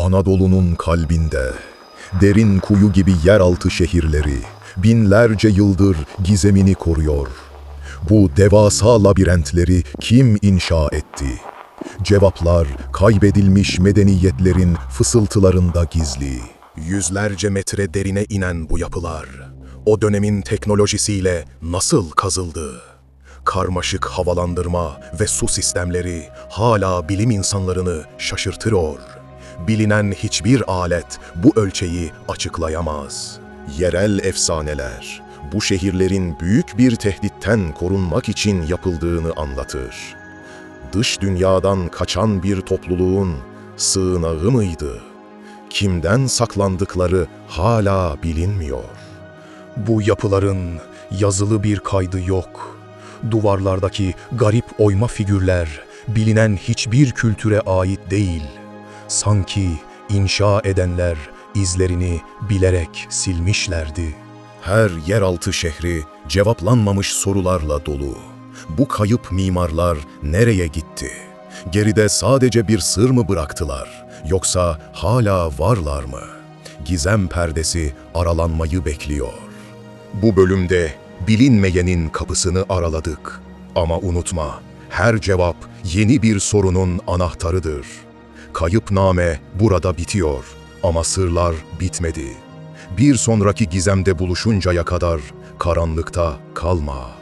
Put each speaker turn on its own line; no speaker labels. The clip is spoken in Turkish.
Anadolu'nun kalbinde, derin kuyu gibi yeraltı şehirleri, binlerce yıldır gizemini koruyor. Bu devasa labirentleri kim inşa etti? Cevaplar kaybedilmiş medeniyetlerin fısıltılarında gizli. Yüzlerce metre derine inen bu yapılar, o dönemin teknolojisiyle nasıl kazıldı? Karmaşık havalandırma ve su sistemleri hala bilim insanlarını şaşırtıyor. Bilinen hiçbir alet bu ölçeği açıklayamaz. Yerel efsaneler bu şehirlerin büyük bir tehditten korunmak için yapıldığını anlatır. Dış dünyadan kaçan bir topluluğun sığınağı mıydı? Kimden saklandıkları hala bilinmiyor. Bu yapıların yazılı bir kaydı yok. Duvarlardaki garip oyma figürler bilinen hiçbir kültüre ait değil. Sanki inşa edenler izlerini bilerek silmişlerdi. Her yeraltı şehri cevaplanmamış sorularla dolu. Bu kayıp mimarlar nereye gitti? Geride sadece bir sır mı bıraktılar? Yoksa hala varlar mı? Gizem perdesi aralanmayı bekliyor. Bu bölümde bilinmeyenin kapısını araladık. Ama unutma, her cevap yeni bir sorunun anahtarıdır. Kayıp name burada bitiyor ama sırlar bitmedi. Bir sonraki gizemde buluşuncaya kadar karanlıkta kalma.